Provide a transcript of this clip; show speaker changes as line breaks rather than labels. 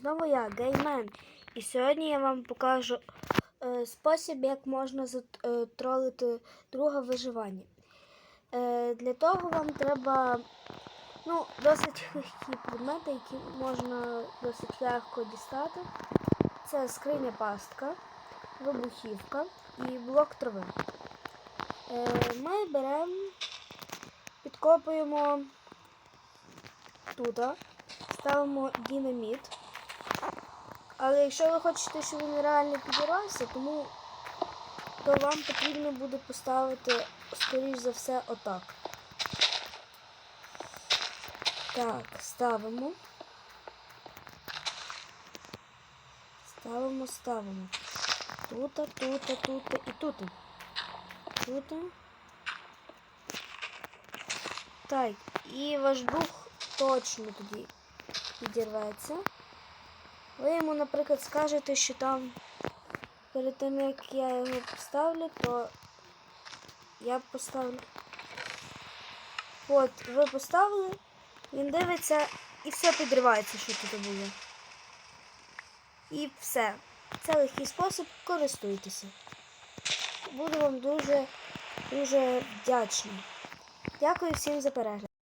Знову я, геймен. І сьогодні я вам покажу е, спосіб, як можна затролити друга виживання. Е, для того вам треба ну, досить легкі предмети, які можна досить легко дістати. Це скриня пастка, вибухівка і блок трави. Е, ми беремо, підкопуємо тут, ставимо динаміт. Але якщо ви хочете, щоб він реально підірвався, тому то вам потрібно буде поставити, скоріш за все, отак. Так, ставимо. Ставимо, ставимо. Тут, тут, тут і тут. Тут. Так, і ваш дух точно тоді підірветься. Ви йому, наприклад, скажете, що там перед тим, як я його поставлю, то я поставлю. От, ви поставили, він дивиться і все підривається, що тут було. І все. Це легкий спосіб, користуйтеся. Буду вам дуже, дуже вдячний. Дякую всім за перегляд.